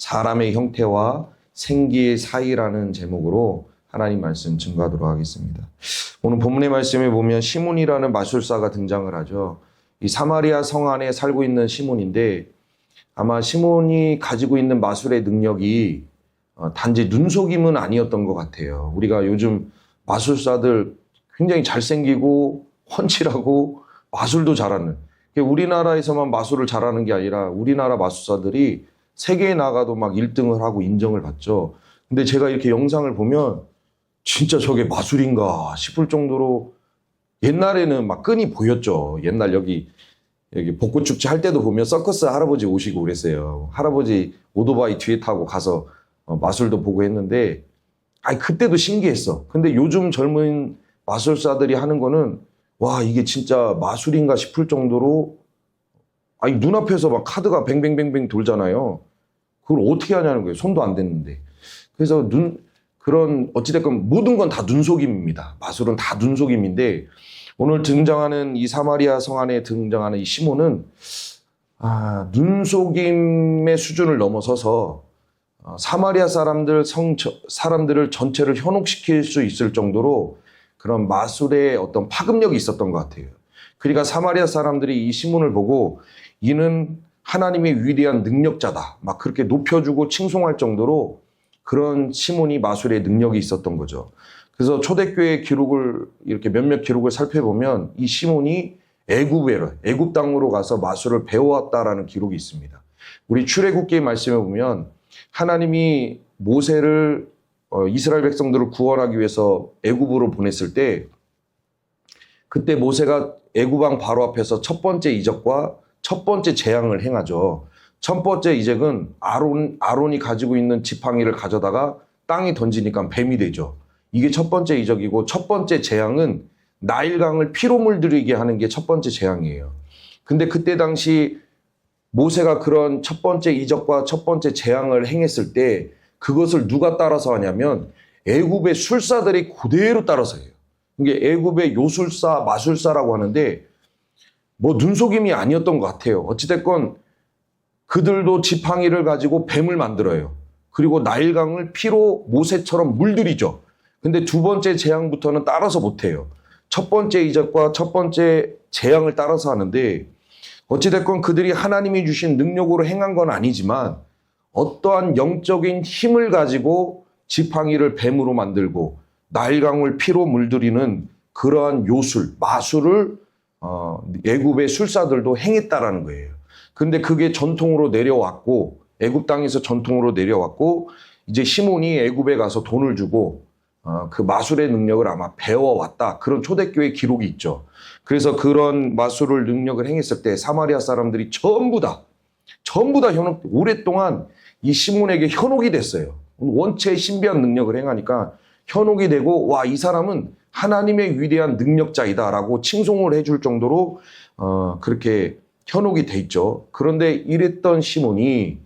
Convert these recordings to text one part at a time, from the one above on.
사람의 형태와 생기의 사이라는 제목으로 하나님 말씀 증거하도록 하겠습니다. 오늘 본문의 말씀에 보면 시몬이라는 마술사가 등장을 하죠. 이 사마리아 성 안에 살고 있는 시몬인데 아마 시몬이 가지고 있는 마술의 능력이 어, 단지 눈속임은 아니었던 것 같아요. 우리가 요즘 마술사들 굉장히 잘생기고 훤칠하고 마술도 잘하는 우리나라에서만 마술을 잘하는 게 아니라 우리나라 마술사들이 세계에 나가도 막 1등을 하고 인정을 받죠. 근데 제가 이렇게 영상을 보면 진짜 저게 마술인가 싶을 정도로 옛날에는 막 끈이 보였죠. 옛날 여기 여기 벚꽃 축제 할 때도 보면 서커스 할아버지 오시고 그랬어요. 할아버지 오토바이 뒤에 타고 가서 어, 마술도 보고 했는데 아니 그때도 신기했어. 근데 요즘 젊은 마술사들이 하는 거는 와 이게 진짜 마술인가 싶을 정도로 아니 눈앞에서 막 카드가 뱅뱅뱅뱅 돌잖아요. 그걸 어떻게 하냐는 거예요. 손도 안 댔는데. 그래서 눈 그런 어찌됐건 모든 건 다 눈속임입니다. 마술은 다 눈속임인데 오늘 등장하는 이 사마리아 성 안에 등장하는 이 시몬은 아, 눈속임의 수준을 넘어서서 어, 사마리아 사람들 성 사람들을 전체를 현혹시킬 수 있을 정도로 그런 마술의 어떤 파급력이 있었던 것 같아요. 그러니까 사마리아 사람들이 이 시몬을 보고 이는 하나님의 위대한 능력자다. 막 그렇게 높여주고 칭송할 정도로 그런 시몬이 마술의 능력이 있었던 거죠. 그래서 초대교회 기록을 이렇게 몇몇 기록을 살펴보면 이 시몬이 애굽에로 애굽 땅으로 가서 마술을 배워왔다라는 기록이 있습니다. 우리 출애굽기의 말씀에 보면 하나님이 모세를 어, 이스라엘 백성들을 구원하기 위해서 애굽으로 보냈을 때 그때 모세가 애굽 왕 바로 앞에서 첫 번째 이적과 첫 번째 재앙을 행하죠. 첫 번째 이적은 아론 아론이 가지고 있는 지팡이를 가져다가 땅에 던지니까 뱀이 되죠. 이게 첫 번째 이적이고 첫 번째 재앙은 나일강을 피로 물들이게 하는 게 첫 번째 재앙이에요. 근데 그때 당시 모세가 그런 첫 번째 이적과 첫 번째 재앙을 행했을 때 그것을 누가 따라서 하냐면 애굽의 술사들이 그대로 따라서 해요. 이게 애굽의 요술사, 마술사라고 하는데 뭐 눈속임이 아니었던 것 같아요. 어찌됐건 그들도 지팡이를 가지고 뱀을 만들어요. 그리고 나일강을 피로 모세처럼 물들이죠. 근데 두 번째 재앙부터는 따라서 못해요. 첫 번째 이적과 첫 번째 재앙을 따라서 하는데 어찌됐건 그들이 하나님이 주신 능력으로 행한 건 아니지만 어떠한 영적인 힘을 가지고 지팡이를 뱀으로 만들고 나일강을 피로 물들이는 그러한 요술, 마술을 어, 애굽의 술사들도 행했다라는 거예요. 근데 그게 전통으로 내려왔고 애굽 땅에서 전통으로 내려왔고 이제 시몬이 애굽에 가서 돈을 주고 어, 그 마술의 능력을 아마 배워왔다 그런 초대교회 기록이 있죠. 그래서 그런 마술을 능력을 행했을 때 사마리아 사람들이 전부 다 전부 다 현혹 오랫동안 이 시몬에게 현혹이 됐어요. 원체 신비한 능력을 행하니까 현혹이 되고 와 이 사람은 하나님의 위대한 능력자이다라고 칭송을 해줄 정도로 어, 그렇게 현혹이 돼 있죠. 그런데 이랬던 시몬이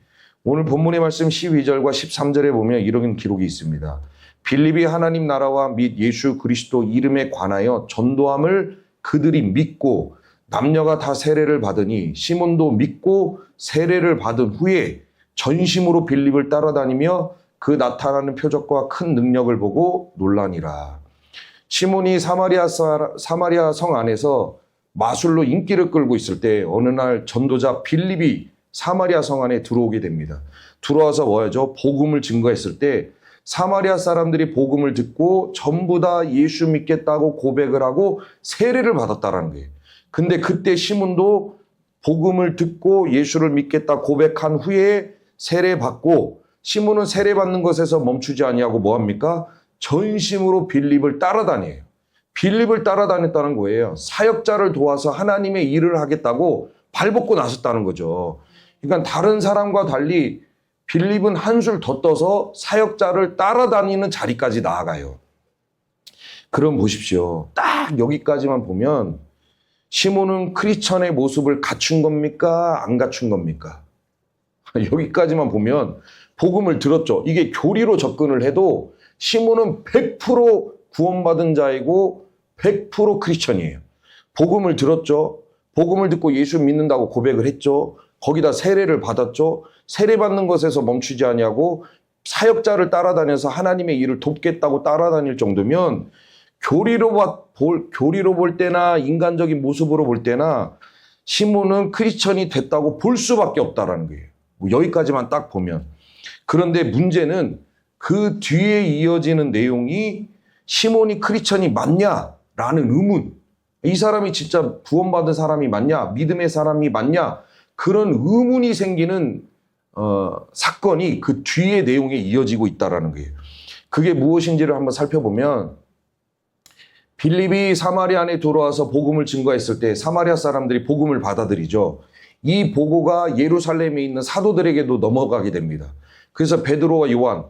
오늘 본문의 말씀 12절과 13절에 보면 이런 기록이 있습니다. 빌립이 하나님 나라와 및 예수 그리스도 이름에 관하여 전도함을 그들이 믿고 남녀가 다 세례를 받으니 시몬도 믿고 세례를 받은 후에 전심으로 빌립을 따라다니며 그 나타나는 표적과 큰 능력을 보고 놀라니라. 시몬이 사마리아, 사마리아 성 안에서 마술로 인기를 끌고 있을 때 어느 날 전도자 빌립이 사마리아 성 안에 들어오게 됩니다. 들어와서 뭐야죠? 복음을 증거했을 때 사마리아 사람들이 복음을 듣고 전부 다 예수 믿겠다고 고백을 하고 세례를 받았다라는 거예요. 근데 그때 시몬도 복음을 듣고 예수를 믿겠다 고백한 후에 세례 받고 시몬은 세례 받는 것에서 멈추지 아니하고 뭐 합니까? 전심으로 빌립을 따라다녀요. 빌립을 따라다녔다는 거예요. 사역자를 도와서 하나님의 일을 하겠다고 발벗고 나섰다는 거죠. 그러니까 다른 사람과 달리 빌립은 한술 더 떠서 사역자를 따라다니는 자리까지 나아가요. 그럼 보십시오. 딱 여기까지만 보면 시몬은 크리스천의 모습을 갖춘 겁니까? 안 갖춘 겁니까? 여기까지만 보면 복음을 들었죠. 이게 교리로 접근을 해도 시몬은 100% 구원받은 자이고 100% 크리스천이에요. 복음을 들었죠. 복음을 듣고 예수 믿는다고 고백을 했죠. 거기다 세례를 받았죠. 세례 받는 것에서 멈추지 아니하고 사역자를 따라다녀서 하나님의 일을 돕겠다고 따라다닐 정도면 교리로 봐- 볼 교리로 볼 때나 인간적인 모습으로 볼 때나 시몬은 크리스천이 됐다고 볼 수밖에 없다라는 거예요. 뭐 여기까지만 딱 보면 그런데 문제는 그 뒤에 이어지는 내용이 시몬이 크리스천이 맞냐라는 의문. 이 사람이 진짜 구원받은 사람이 맞냐? 믿음의 사람이 맞냐? 그런 의문이 생기는 어, 사건이 그 뒤에 내용에 이어지고 있다라는 거예요. 그게 무엇인지를 한번 살펴보면 빌립이 사마리아 안에 들어와서 복음을 증거했을 때 사마리아 사람들이 복음을 받아들이죠. 이 보고가 예루살렘에 있는 사도들에게도 넘어가게 됩니다. 그래서 베드로와 요한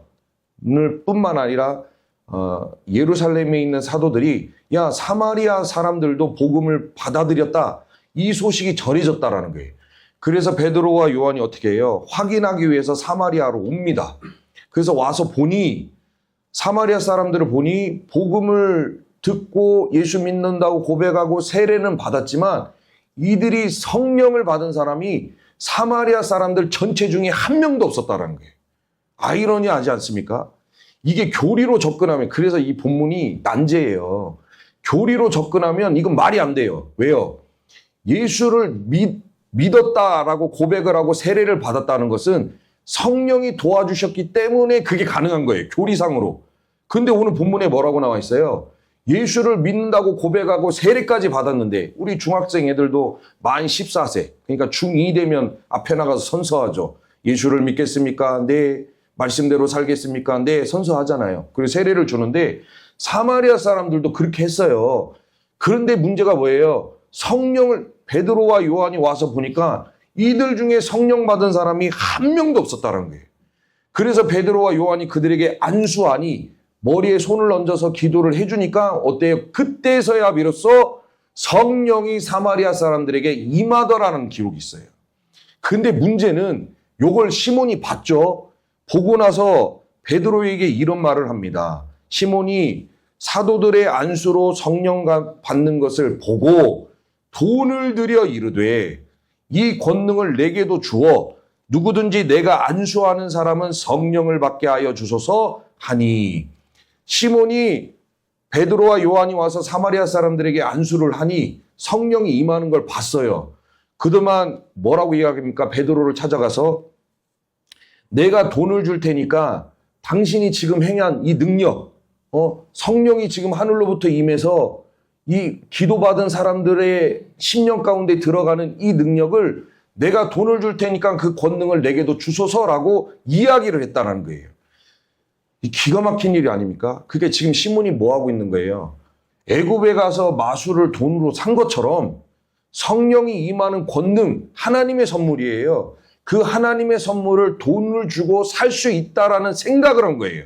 을 뿐만 아니라 어, 예루살렘에 있는 사도들이 야 사마리아 사람들도 복음을 받아들였다. 이 소식이 전해졌다라는 거예요. 그래서 베드로와 요한이 어떻게 해요? 확인하기 위해서 사마리아로 옵니다. 그래서 와서 보니 사마리아 사람들을 보니 복음을 듣고 예수 믿는다고 고백하고 세례는 받았지만 이들이 성령을 받은 사람이 사마리아 사람들 전체 중에 한 명도 없었다라는 거예요. 아이러니하지 않습니까? 이게 교리로 접근하면 그래서 이 본문이 난제예요. 교리로 접근하면 이건 말이 안 돼요. 왜요? 예수를 믿, 믿었다라고 고백을 하고 세례를 받았다는 것은 성령이 도와주셨기 때문에 그게 가능한 거예요. 교리상으로. 근데 오늘 본문에 뭐라고 나와 있어요? 예수를 믿는다고 고백하고 세례까지 받았는데 우리 중학생 애들도 만 14세 그러니까 중2 되면 앞에 나가서 선서하죠. 예수를 믿겠습니까? 네. 말씀대로 살겠습니까? 네. 선서하잖아요. 그리고 세례를 주는데 사마리아 사람들도 그렇게 했어요. 그런데 문제가 뭐예요? 성령을 베드로와 요한이 와서 보니까 이들 중에 성령 받은 사람이 한 명도 없었다는 거예요. 그래서 베드로와 요한이 그들에게 안수하니 머리에 손을 얹어서 기도를 해주니까 어때요? 그때서야 비로소 성령이 사마리아 사람들에게 임하더라는 기록이 있어요. 근데 문제는 요걸 시몬이 봤죠. 보고 나서 베드로에게 이런 말을 합니다. 시몬이 사도들의 안수로 성령 받는 것을 보고 돈을 들여 이르되 이 권능을 내게도 주어 누구든지 내가 안수하는 사람은 성령을 받게 하여 주소서 하니 시몬이 베드로와 요한이 와서 사마리아 사람들에게 안수를 하니 성령이 임하는 걸 봤어요. 그동안 뭐라고 이야기합니까? 베드로를 찾아가서 내가 돈을 줄 테니까 당신이 지금 행한 이 능력, 어, 성령이 지금 하늘로부터 임해서 이 기도받은 사람들의 심령 가운데 들어가는 이 능력을 내가 돈을 줄 테니까 그 권능을 내게도 주소서라고 이야기를 했다는 거예요. 이 기가 막힌 일이 아닙니까? 그게 지금 시몬이 뭐 하고 있는 거예요? 애굽에 가서 마술을 돈으로 산 것처럼 성령이 임하는 권능, 하나님의 선물이에요. 그 하나님의 선물을 돈을 주고 살 수 있다라는 생각을 한 거예요.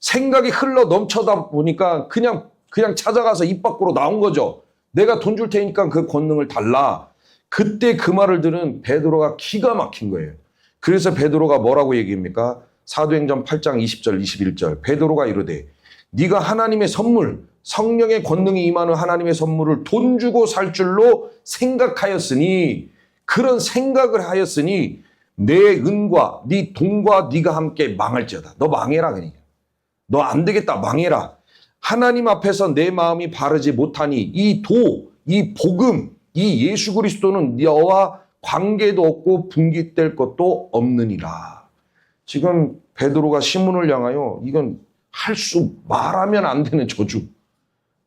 생각이 흘러 넘쳐다 보니까 그냥 그냥 찾아가서 입 밖으로 나온 거죠. 내가 돈 줄 테니까 그 권능을 달라. 그때 그 말을 들은 베드로가 기가 막힌 거예요. 그래서 베드로가 뭐라고 얘기합니까? 사도행전 8장 20절 21절 베드로가 이르되 네가 하나님의 선물 성령의 권능이 임하는 하나님의 선물을 돈 주고 살 줄로 생각하였으니 그런 생각을 하였으니 내 은과 네 돈과 네가 함께 망할지어다. 너 망해라 그냥. 너 안 되겠다 망해라. 하나님 앞에서 내 마음이 바르지 못하니 이 도, 이 복음, 이 예수 그리스도는 너와 관계도 없고 분깃될 것도 없느니라. 지금 베드로가 시문을 향하여 이건 할 수 말하면 안 되는 저주.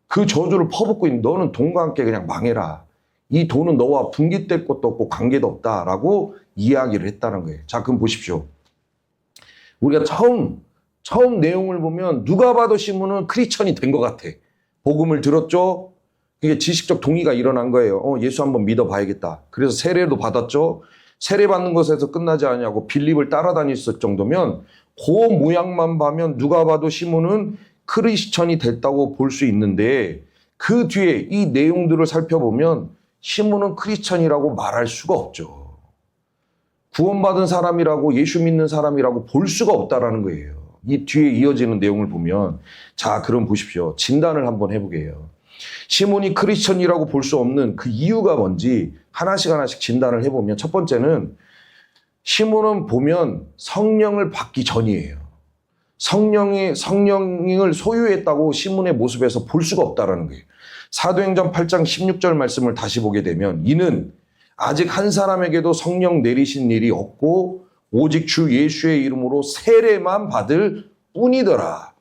그 저주를 퍼붓고 있는 너는 돈과 함께 그냥 망해라. 이 돈은 너와 분깃될 것도 없고 관계도 없다라고 이야기를 했다는 거예요. 자, 그럼 보십시오. 우리가 처음 처음 내용을 보면 누가 봐도 시몬은 크리스천이 된 것 같아. 복음을 들었죠. 이게 지식적 동의가 일어난 거예요. 어, 예수 한번 믿어봐야겠다. 그래서 세례도 받았죠. 세례 받는 것에서 끝나지 않냐고 빌립을 따라다녔을 정도면 그 모양만 봐면 누가 봐도 시몬은 크리스천이 됐다고 볼 수 있는데 그 뒤에 이 내용들을 살펴보면 시몬은 크리스천이라고 말할 수가 없죠. 구원받은 사람이라고 예수 믿는 사람이라고 볼 수가 없다라는 거예요. 이 뒤에 이어지는 내용을 보면 자 그럼 보십시오. 진단을 한번 해 보게요. 시몬이 크리스천이라고 볼 수 없는 그 이유가 뭔지 하나씩 하나씩 진단을 해 보면 첫 번째는 시몬은 보면 성령을 받기 전이에요. 성령이 성령을 소유했다고 시몬의 모습에서 볼 수가 없다라는 거예요. 사도행전 8장 16절 말씀을 다시 보게 되면 이는 아직 한 사람에게도 성령 내리신 일이 없고 오직 주 예수의 이름으로 세례만 받을 뿐이더라.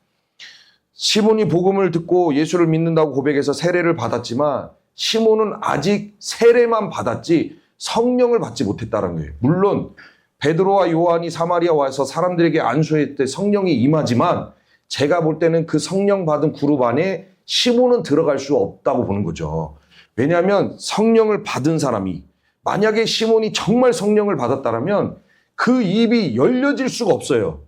시몬이 복음을 듣고 예수를 믿는다고 고백해서 세례를 받았지만 시몬은 아직 세례만 받았지 성령을 받지 못했다는 거예요. 물론 베드로와 요한이 사마리아 와서 사람들에게 안수할 때 성령이 임하지만 제가 볼 때는 그 성령 받은 그룹 안에 시몬은 들어갈 수 없다고 보는 거죠. 왜냐하면 성령을 받은 사람이 만약에 시몬이 정말 성령을 받았다면 그 입이 열려질 수가 없어요.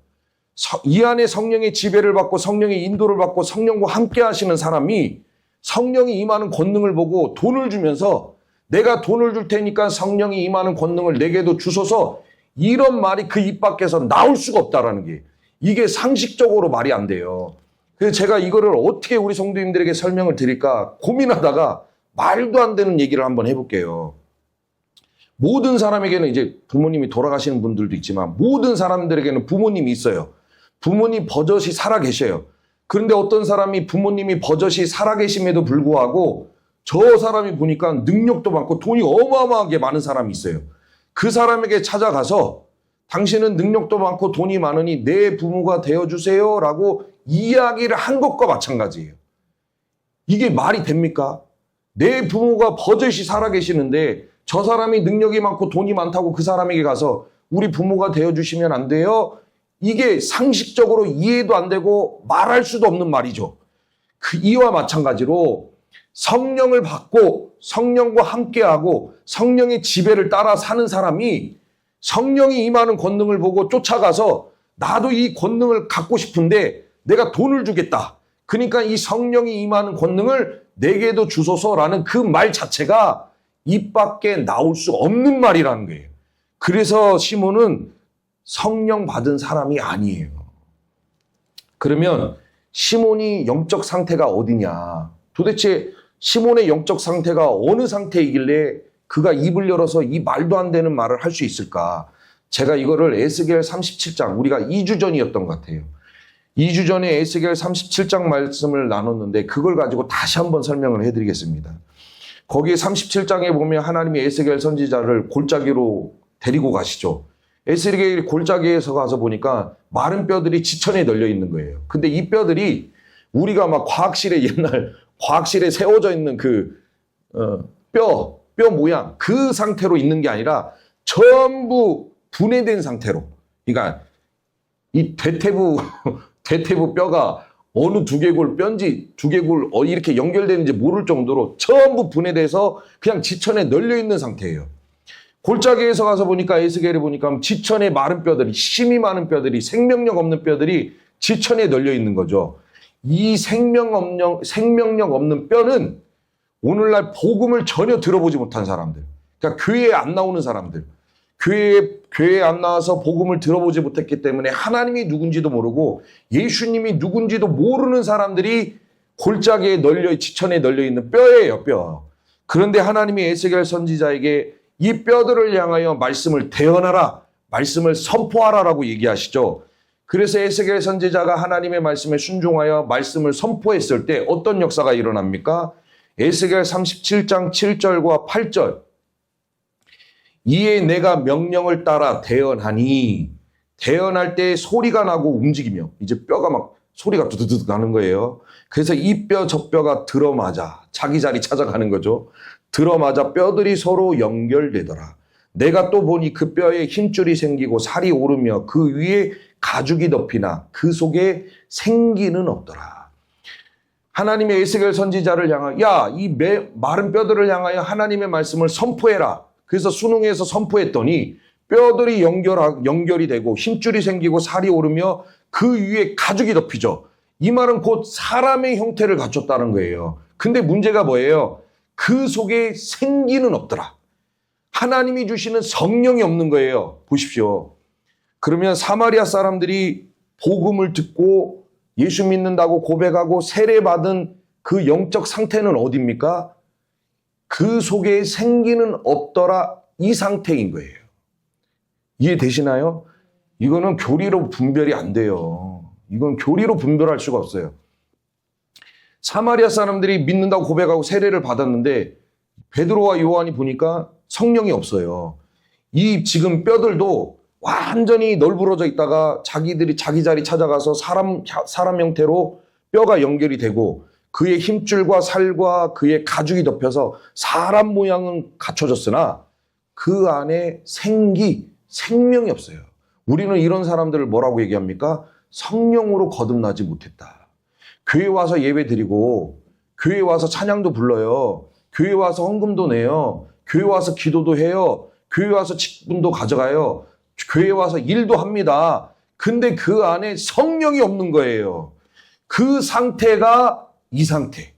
서- 이 안에 성령의 지배를 받고 성령의 인도를 받고 성령과 함께 하시는 사람이 성령이 임하는 권능을 보고 돈을 주면서 내가 돈을 줄 테니까 성령이 임하는 권능을 내게도 주소서 이런 말이 그 입 밖에서 나올 수가 없다라는 게 이게 상식적으로 말이 안 돼요. 그래서 제가 이거를 어떻게 우리 성도님들에게 설명을 드릴까 고민하다가 말도 안 되는 얘기를 한번 해볼게요. 모든 사람에게는 이제 부모님이 돌아가시는 분들도 있지만 모든 사람들에게는 부모님이 있어요. 부모님 버젓이 살아 계셔요. 그런데 어떤 사람이 부모님이 버젓이 살아 계심에도 불구하고 저 사람이 보니까 능력도 많고 돈이 어마어마하게 많은 사람이 있어요. 그 사람에게 찾아가서 당신은 능력도 많고 돈이 많으니 내 부모가 되어주세요 라고 이야기를 한 것과 마찬가지예요. 이게 말이 됩니까? 내 부모가 버젓이 살아계시는데 저 사람이 능력이 많고 돈이 많다고 그 사람에게 가서 우리 부모가 되어주시면 안 돼요? 이게 상식적으로 이해도 안 되고 말할 수도 없는 말이죠. 그 이와 마찬가지로 성령을 받고 성령과 함께하고 성령의 지배를 따라 사는 사람이 성령이 임하는 권능을 보고 쫓아가서 나도 이 권능을 갖고 싶은데 내가 돈을 주겠다. 그러니까 이 성령이 임하는 권능을 내게도 주소서라는 그 말 자체가 입 밖에 나올 수 없는 말이라는 거예요. 그래서 시몬은 성령 받은 사람이 아니에요. 그러면 시몬이 영적 상태가 어디냐? 도대체 시몬의 영적 상태가 어느 상태이길래 그가 입을 열어서 이 말도 안 되는 말을 할 수 있을까? 제가 이거를 에스겔 37장, 우리가 2주 전이었던 것 같아요. 2주 전에 에스겔 37장 말씀을 나눴는데 그걸 가지고 다시 한번 설명을 해 드리겠습니다. 거기에 37장에 보면 하나님이 에스겔 선지자를 골짜기로 데리고 가시죠. 에스겔 골짜기에서 가서 보니까 마른 뼈들이 지천에 널려 있는 거예요. 근데 이 뼈들이 우리가 막 과학실에 옛날 과학실에 세워져 있는 그, 어, 뼈, 뼈 모양, 그 상태로 있는 게 아니라 전부 분해된 상태로. 그러니까 이 대퇴부, 대퇴부 뼈가 어느 두개골 뼈인지 두개골 어, 이렇게 연결되는지 모를 정도로 전부 분해돼서 그냥 지천에 널려 있는 상태예요. 골짜기에서 가서 보니까 에스겔에 보니까 지천에 마른 뼈들이 힘이 많은 뼈들이 생명력 없는 뼈들이 지천에 널려 있는 거죠. 이 생명 없는 생명력 없는 뼈는 오늘날 복음을 전혀 들어보지 못한 사람들. 그러니까 교회에 안 나오는 사람들. 교회에 교회에 안 나와서 복음을 들어보지 못했기 때문에 하나님이 누군지도 모르고 예수님이 누군지도 모르는 사람들이 골짜기에 널려 지천에 널려 있는 뼈예요, 뼈. 그런데 하나님이 에스겔 선지자에게 이 뼈들을 향하여 말씀을 대언하라, 말씀을 선포하라라고 얘기하시죠. 그래서 에스겔 선지자가 하나님의 말씀에 순종하여 말씀을 선포했을 때 어떤 역사가 일어납니까? 에스겔 37장 7절과 8절. 이에 내가 명령을 따라 대언하니 대언할 때 소리가 나고 움직이며 이제 뼈가 막 소리가 두두두 나는 거예요. 그래서 이 뼈 저 뼈가 들어맞아 자기 자리 찾아가는 거죠. 들어맞아 뼈들이 서로 연결되더라. 내가 또 보니 그 뼈에 힘줄이 생기고 살이 오르며 그 위에 가죽이 덮이나 그 속에 생기는 없더라. 하나님의 에스겔 선지자를 향하여 야이 마른 뼈들을 향하여 하나님의 말씀을 선포해라. 그래서 수능에서 선포했더니 뼈들이 연결 연결이 되고 힘줄이 생기고 살이 오르며 그 위에 가죽이 덮이죠. 이 말은 곧 사람의 형태를 갖췄다는 거예요. 근데 문제가 뭐예요? 그 속에 생기는 없더라. 하나님이 주시는 성령이 없는 거예요. 보십시오. 그러면 사마리아 사람들이 복음을 듣고 예수 믿는다고 고백하고 세례받은 그 영적 상태는 어딥니까? 그 속에 생기는 없더라 이 상태인 거예요. 이해되시나요? 이거는 교리로 분별이 안 돼요. 이건 교리로 분별할 수가 없어요. 사마리아 사람들이 믿는다고 고백하고 세례를 받았는데 베드로와 요한이 보니까 성령이 없어요. 이 지금 뼈들도 완전히 널브러져 있다가 자기들이 자기 자리 찾아가서 사람 사람 형태로 뼈가 연결이 되고 그의 힘줄과 살과 그의 가죽이 덮여서 사람 모양은 갖춰졌으나 그 안에 생기 생명이 없어요. 우리는 이런 사람들을 뭐라고 얘기합니까? 성령으로 거듭나지 못했다. 교회 와서 예배 드리고 교회 와서 찬양도 불러요. 교회 와서 헌금도 내요. 교회 와서 기도도 해요. 교회 와서 직분도 가져가요. 교회 와서 일도 합니다. 근데 그 안에 성령이 없는 거예요. 그 상태가 이 상태.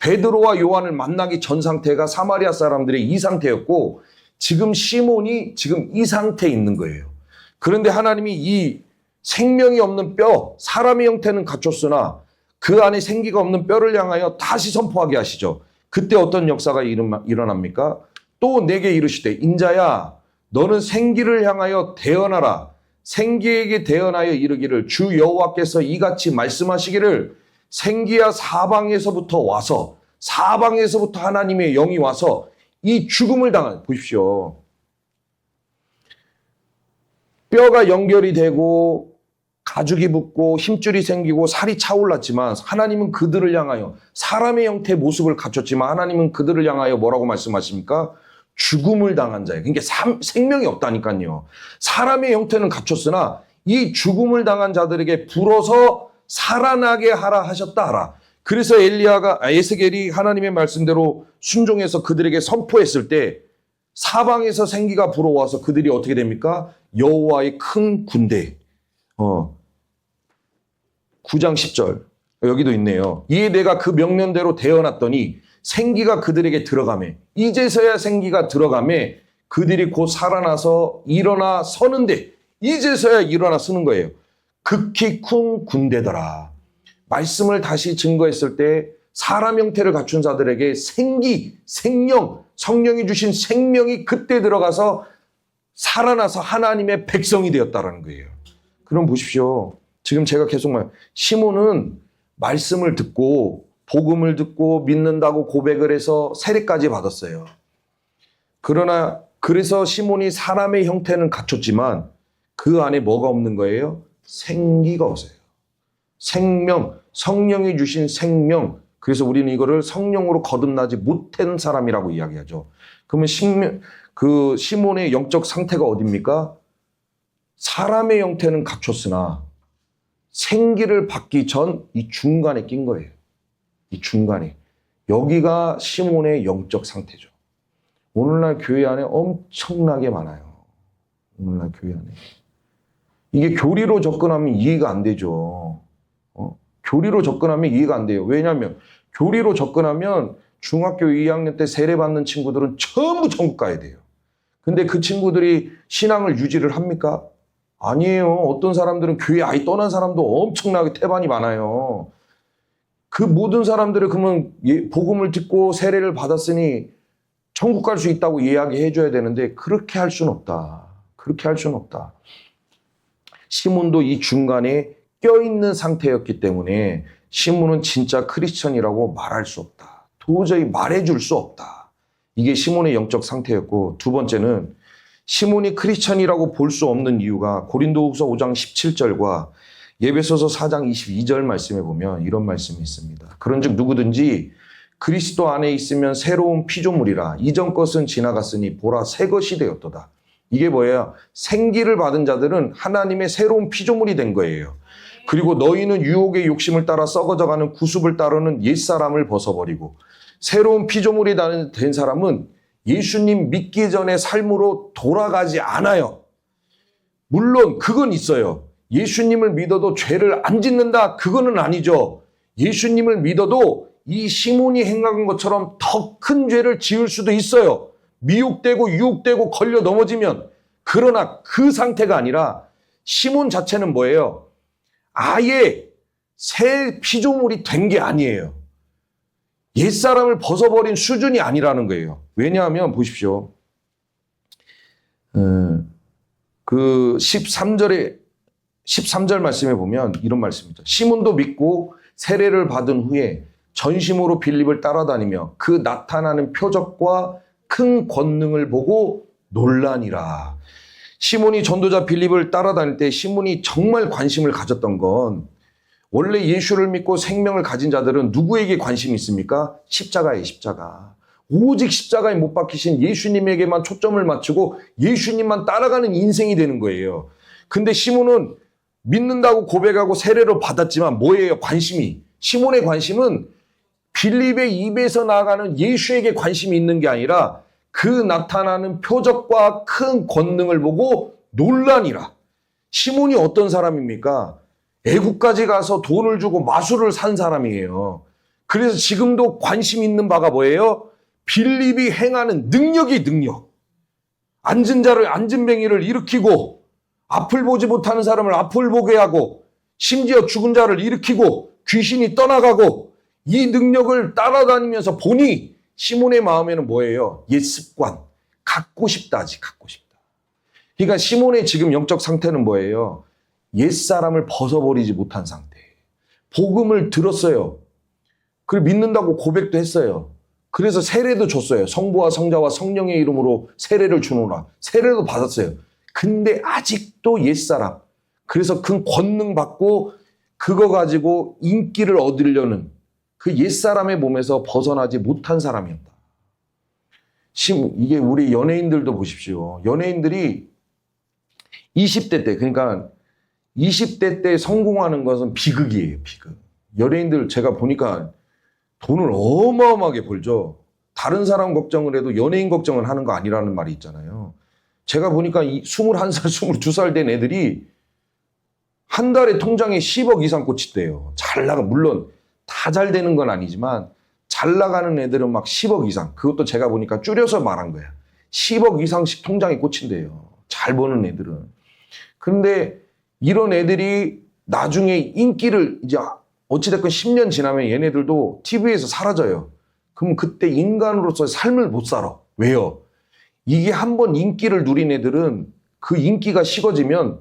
베드로와 요한을 만나기 전 상태가 사마리아 사람들의 이 상태였고 지금 시몬이 지금 이 상태에 있는 거예요. 그런데 하나님이 이 생명이 없는 뼈, 사람의 형태는 갖췄으나 그 안에 생기가 없는 뼈를 향하여 다시 선포하게 하시죠. 그때 어떤 역사가 일어납니까? 또 내게 이르시되 인자야 너는 생기를 향하여 대언하라. 생기에게 대언하여 이르기를 주 여호와께서 이같이 말씀하시기를 생기야 사방에서부터 와서 사방에서부터 하나님의 영이 와서 이 죽음을 당한 보십시오. 뼈가 연결이 되고 가죽이 붙고 힘줄이 생기고 살이 차올랐지만 하나님은 그들을 향하여 사람의 형태의 모습을 갖췄지만 하나님은 그들을 향하여 뭐라고 말씀하십니까? 죽음을 당한 자예요. 그러니까 삼, 생명이 없다니까요. 사람의 형태는 갖췄으나 이 죽음을 당한 자들에게 불어서 살아나게 하라 하셨다 하라. 그래서 엘리야가 아, 에스겔이 하나님의 말씀대로 순종해서 그들에게 선포했을 때 사방에서 생기가 불어와서 그들이 어떻게 됩니까? 여호와의 큰 군대. 어. 9장 10절. 여기도 있네요. 이에 내가 그 명령대로 대어놨더니 생기가 그들에게 들어가매 이제서야 생기가 들어가매 그들이 곧 살아나서 일어나 서는데 이제서야 일어나 서는 거예요. 극히 큰 군대더라. 말씀을 다시 증거했을 때 사람 형태를 갖춘 자들에게 생기, 생명, 성령이 주신 생명이 그때 들어가서 살아나서 하나님의 백성이 되었다라는 거예요. 그럼 보십시오. 지금 제가 계속 말, 시몬은 말씀을 듣고 복음을 듣고 믿는다고 고백을 해서 세례까지 받았어요. 그러나 그래서 시몬이 사람의 형태는 갖췄지만 그 안에 뭐가 없는 거예요? 생기가 없어요. 생명, 성령이 주신 생명. 그래서 우리는 이거를 성령으로 거듭나지 못한 사람이라고 이야기하죠. 그러면 식명, 그 시몬의 영적 상태가 어딥니까? 사람의 형태는 갖췄으나 생기를 받기 전 이 중간에 낀 거예요. 이 중간에. 여기가 시몬의 영적 상태죠. 오늘날 교회 안에 엄청나게 많아요. 오늘날 교회 안에. 이게 교리로 접근하면 이해가 안 되죠. 어? 교리로 접근하면 이해가 안 돼요. 왜냐하면 교리로 접근하면 중학교 2학년 때 세례받는 친구들은 전부 천국 가야 돼요. 근데 그 친구들이 신앙을 유지를 합니까? 아니에요. 어떤 사람들은 교회 아예 떠난 사람도 엄청나게 태반이 많아요. 그 모든 사람들을 그러면 예, 복음을 듣고 세례를 받았으니 천국 갈 수 있다고 이야기해 줘야 되는데 그렇게 할 수는 없다. 그렇게 할 수는 없다. 시몬도 이 중간에 껴있는 상태였기 때문에 시몬은 진짜 크리스천이라고 말할 수 없다. 도저히 말해줄 수 없다. 이게 시몬의 영적 상태였고 두 번째는 시몬이 크리스천이라고 볼 수 없는 이유가 고린도후서 5장 17절과 예배소서 4장 22절 말씀에 보면 이런 말씀이 있습니다. 그런즉 누구든지 그리스도 안에 있으면 새로운 피조물이라 이전 것은 지나갔으니 보라 새 것이 되었도다. 이게 뭐예요? 생기를 받은 자들은 하나님의 새로운 피조물이 된 거예요. 그리고 너희는 유혹의 욕심을 따라 썩어져가는 구습을 따르는 옛사람을 벗어버리고 새로운 피조물이 된 사람은 예수님 믿기 전의 삶으로 돌아가지 않아요. 물론 그건 있어요. 예수님을 믿어도 죄를 안 짓는다? 그거는 아니죠. 예수님을 믿어도 이 시몬이 행한 것처럼 더 큰 죄를 지을 수도 있어요. 미혹되고 유혹되고 걸려 넘어지면. 그러나 그 상태가 아니라 시몬 자체는 뭐예요? 아예 새 피조물이 된 게 아니에요. 옛사람을 벗어버린 수준이 아니라는 거예요. 왜냐하면 보십시오. 어, 그 13절에 13절 말씀에 보면 이런 말씀이죠. 시몬도 믿고 세례를 받은 후에 전심으로 빌립을 따라다니며 그 나타나는 표적과 큰 권능을 보고 논란이라. 시몬이 전도자 빌립을 따라다닐 때 시몬이 정말 관심을 가졌던 건 원래 예수를 믿고 생명을 가진 자들은 누구에게 관심이 있습니까? 십자가에 십자가. 오직 십자가에 못 박히신 예수님에게만 초점을 맞추고 예수님만 따라가는 인생이 되는 거예요. 근데 시몬은 믿는다고 고백하고 세례로 받았지만 뭐예요? 관심이. 시몬의 관심은 빌립의 입에서 나가는 예수에게 관심이 있는 게 아니라 그 나타나는 표적과 큰 권능을 보고 논란이라. 시몬이 어떤 사람입니까? 애국까지 가서 돈을 주고 마술을 산 사람이에요. 그래서 지금도 관심 있는 바가 뭐예요? 빌립이 행하는 능력이 능력. 앉은 자를 앉은 뱅이를 일으키고 앞을 보지 못하는 사람을 앞을 보게 하고 심지어 죽은 자를 일으키고 귀신이 떠나가고 이 능력을 따라다니면서 보니 시몬의 마음에는 뭐예요? 옛 습관. 갖고 싶다지, 갖고 싶다. 그러니까 시몬의 지금 영적 상태는 뭐예요? 옛 사람을 벗어버리지 못한 상태. 복음을 들었어요. 그리고 믿는다고 고백도 했어요. 그래서 세례도 줬어요. 성부와 성자와 성령의 이름으로 세례를 주노라. 세례도 받았어요. 근데 아직도 옛사람. 그래서 그 권능 받고 그거 가지고 인기를 얻으려는 그 옛사람의 몸에서 벗어나지 못한 사람이었다. 심, 이게 우리 연예인들도 보십시오. 연예인들이 20대 때, 그러니까 20대 때 성공하는 것은 비극이에요, 비극. 연예인들 제가 보니까 돈을 어마어마하게 벌죠. 다른 사람 걱정을 해도 연예인 걱정을 하는 거 아니라는 말이 있잖아요. 제가 보니까 이 21살, 22살 된 애들이 한 달에 통장에 10억 이상 꽂힌대요. 잘 나가, 물론 다 잘 되는 건 아니지만 잘 나가는 애들은 막 10억 이상. 그것도 제가 보니까 줄여서 말한 거야. 10억 이상씩 통장에 꽂힌대요. 잘 버는 애들은. 근데 이런 애들이 나중에 인기를 이제 어찌됐건 10년 지나면 얘네들도 TV에서 사라져요. 그럼 그때 인간으로서의 삶을 못 살아. 왜요? 이게 한 번 인기를 누린 애들은 그 인기가 식어지면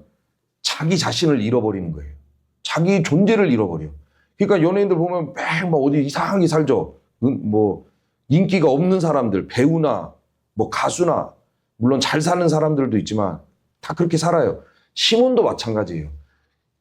자기 자신을 잃어버리는 거예요. 자기 존재를 잃어버려. 그러니까 연예인들 보면 막 어디 이상하게 살죠. 음, 뭐 인기가 없는 사람들, 배우나 뭐 가수나 물론 잘 사는 사람들도 있지만 다 그렇게 살아요. 시몬도 마찬가지예요.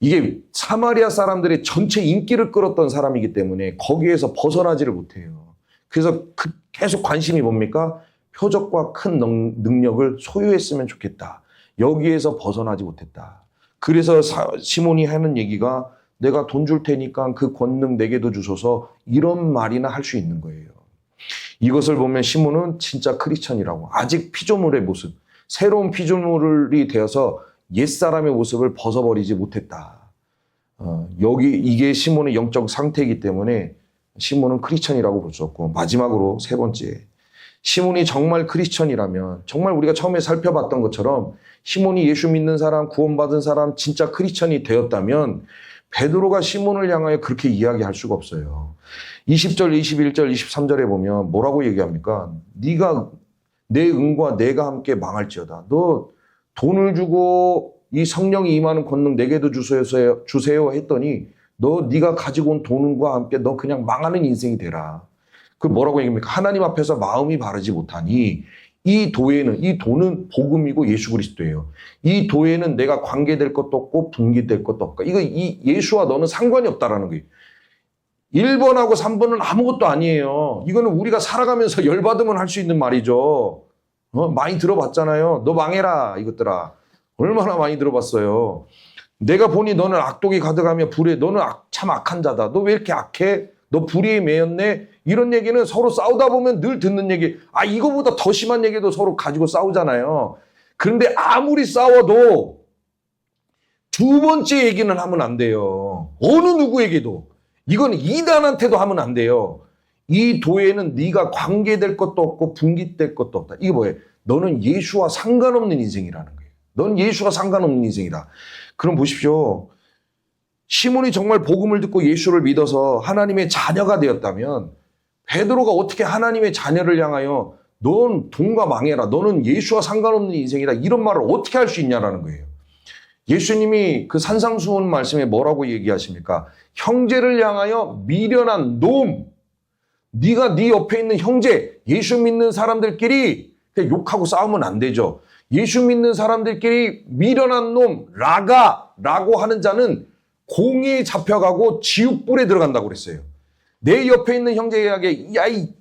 이게 사마리아 사람들의 전체 인기를 끌었던 사람이기 때문에 거기에서 벗어나지를 못해요. 그래서 그 계속 관심이 뭡니까? 표적과 큰 능- 능력을 소유했으면 좋겠다. 여기에서 벗어나지 못했다. 그래서 사- 시몬이 하는 얘기가 내가 돈 줄 테니까 그 권능 내게도 주소서 이런 말이나 할 수 있는 거예요. 이것을 보면 시몬은 진짜 크리스천이라고 아직 피조물의 모습, 새로운 피조물이 되어서 옛사람의 모습을 벗어버리지 못했다. 어, 여기 이게 시몬의 영적 상태이기 때문에 시몬은 크리스천이라고 볼 수 없고 마지막으로 세 번째 시몬이 정말 크리스천이라면 정말 우리가 처음에 살펴봤던 것처럼 시몬이 예수 믿는 사람 구원받은 사람 진짜 크리스천이 되었다면 베드로가 시몬을 향하여 그렇게 이야기할 수가 없어요. 20절, 21절, 23절에 보면 뭐라고 얘기합니까? 네가 내 은과 내가 함께 망할지어다. 너 돈을 주고 이 성령이 임하는 권능 내게도 주세요, 주세요 했더니 너 네가 가지고 온 돈과 함께 너 그냥 망하는 인생이 되라. 그 뭐라고 얘기합니까? 하나님 앞에서 마음이 바르지 못하니 이 도에는 이 돈은 복음이고 예수 그리스도예요. 이 도에는 내가 관계될 것도 없고 분기될 것도 없고 이거 이 예수와 너는 상관이 없다라는 거예요. 1번하고 3번은 아무것도 아니에요. 이거는 우리가 살아가면서 열받으면 할 수 있는 말이죠. 어? 많이 들어봤잖아요. 너 망해라 이것들아. 얼마나 많이 들어봤어요. 내가 보니 너는 악독이 가득하며 불에 너는 악- 참 악한 자다. 너 왜 이렇게 악해? 너 불의에 매였네? 이런 얘기는 서로 싸우다 보면 늘 듣는 얘기. 아 이거보다 더 심한 얘기도 서로 가지고 싸우잖아요. 그런데 아무리 싸워도 두 번째 얘기는 하면 안 돼요. 어느 누구에게도. 이건 이단한테도 하면 안 돼요. 이 도에는 네가 관계될 것도 없고 분기될 것도 없다. 이게 뭐예요? 너는 예수와 상관없는 인생이라는 거예요. 넌 예수와 상관없는 인생이다. 그럼 보십시오. 시몬이 정말 복음을 듣고 예수를 믿어서 하나님의 자녀가 되었다면 베드로가 어떻게 하나님의 자녀를 향하여 넌 돈과 망해라. 너는 예수와 상관없는 인생이다. 이런 말을 어떻게 할 수 있냐라는 거예요. 예수님이 그 산상수훈 말씀에 뭐라고 얘기하십니까? 형제를 향하여 미련한 놈. 네가 네 옆에 있는 형제, 예수 믿는 사람들끼리 그냥 욕하고 싸우면 안 되죠. 예수 믿는 사람들끼리 미련한 놈, 라가, 라고 하는 자는 공에 잡혀가고 지옥불에 들어간다고 그랬어요. 내 옆에 있는 형제에게, 야, 이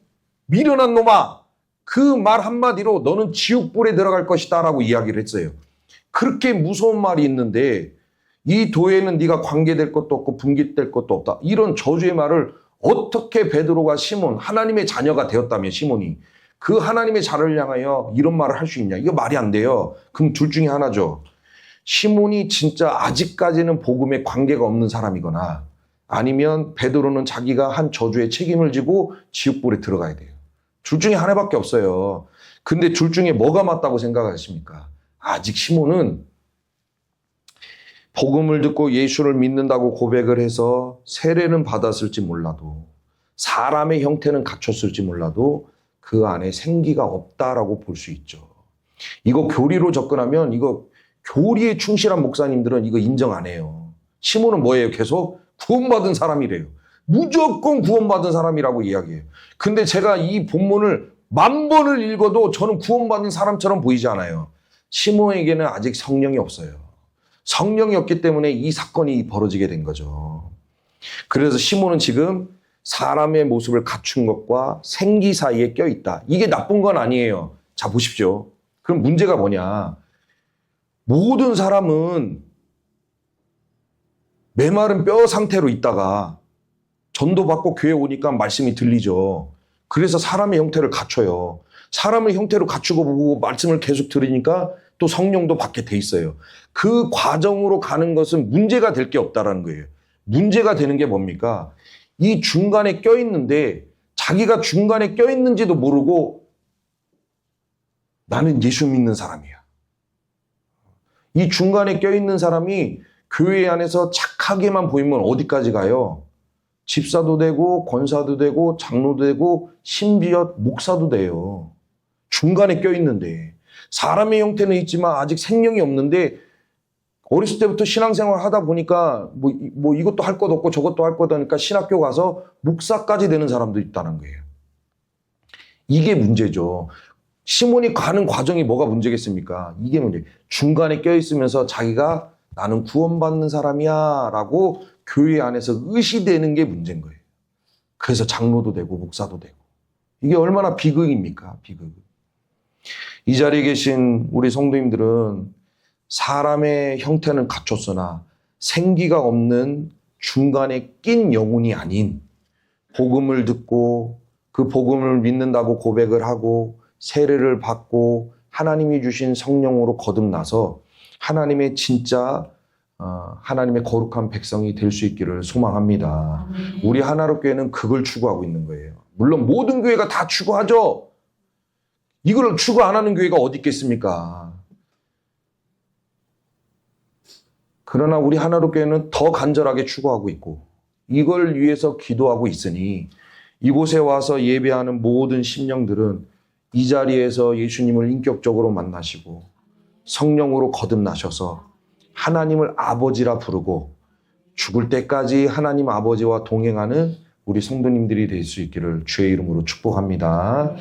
미련한 놈아, 그 말 한마디로 너는 지옥불에 들어갈 것이다 라고 이야기를 했어요. 그렇게 무서운 말이 있는데 이 도에는 네가 관계될 것도 없고 분깃될 것도 없다. 이런 저주의 말을 어떻게 베드로가 시몬 하나님의 자녀가 되었다면 시몬이 그 하나님의 자를 향하여 이런 말을 할 수 있냐? 이거 말이 안 돼요. 그럼 둘 중에 하나죠. 시몬이 진짜 아직까지는 복음에 관계가 없는 사람이거나 아니면 베드로는 자기가 한 저주의 책임을 지고 지옥불에 들어가야 돼요. 둘 중에 하나밖에 없어요. 근데 둘 중에 뭐가 맞다고 생각하십니까? 아직 시몬은 복음을 듣고 예수를 믿는다고 고백을 해서 세례는 받았을지 몰라도 사람의 형태는 갖췄을지 몰라도 그 안에 생기가 없다라고 볼 수 있죠. 이거 교리로 접근하면 이거 교리에 충실한 목사님들은 이거 인정 안 해요. 시몬은 뭐예요? 계속 구원받은 사람이래요. 무조건 구원받은 사람이라고 이야기해요. 근데 제가 이 본문을 만 번을 읽어도 저는 구원받은 사람처럼 보이지 않아요. 시몬에게는 아직 성령이 없어요. 성령이 없기 때문에 이 사건이 벌어지게 된 거죠. 그래서 시몬은 지금 사람의 모습을 갖춘 것과 생기 사이에 껴 있다. 이게 나쁜 건 아니에요. 자, 보십시오. 그럼 문제가 뭐냐? 모든 사람은 메마른 뼈 상태로 있다가 전도받고 교회 오니까 말씀이 들리죠. 그래서 사람의 형태를 갖춰요. 사람의 형태로 갖추고 보고 말씀을 계속 들으니까 또 성령도 받게 돼 있어요. 그 과정으로 가는 것은 문제가 될 게 없다라는 거예요. 문제가 되는 게 뭡니까? 이 중간에 껴 있는데 자기가 중간에 껴 있는지도 모르고 나는 예수 믿는 사람이야. 이 중간에 껴 있는 사람이 교회 안에서 착하게만 보이면 어디까지 가요? 집사도 되고 권사도 되고 장로도 되고 심지어 목사도 돼요. 중간에 껴 있는데 사람의 형태는 있지만 아직 생명이 없는데 어렸을 때부터 신앙생활 하다 보니까 뭐, 이- 뭐 이것도 할 것 없고 저것도 할것 없으니까 신학교 가서 목사까지 되는 사람도 있다는 거예요. 이게 문제죠. 시몬이 가는 과정이 뭐가 문제겠습니까? 이게 문제. 중간에 껴 있으면서 자기가 나는 구원받는 사람이야 라고 교회 안에서 의시되는 게 문제인 거예요. 그래서 장로도 되고 목사도 되고. 이게 얼마나 비극입니까? 비극. 이 자리에 계신 우리 성도님들은 사람의 형태는 갖췄으나 생기가 없는 중간에 낀 영혼이 아닌 복음을 듣고 그 복음을 믿는다고 고백을 하고 세례를 받고 하나님이 주신 성령으로 거듭나서 하나님의 진짜 어, 하나님의 거룩한 백성이 될 수 있기를 소망합니다. 우리 하나로 교회는 그걸 추구하고 있는 거예요. 물론 모든 교회가 다 추구하죠. 이거를 추구 안 하는 교회가 어디 있겠습니까? 그러나 우리 하나로 교회는 더 간절하게 추구하고 있고 이걸 위해서 기도하고 있으니 이곳에 와서 예배하는 모든 심령들은 이 자리에서 예수님을 인격적으로 만나시고 성령으로 거듭나셔서 하나님을 아버지라 부르고 죽을 때까지 하나님 아버지와 동행하는 우리 성도님들이 될 수 있기를 주의 이름으로 축복합니다.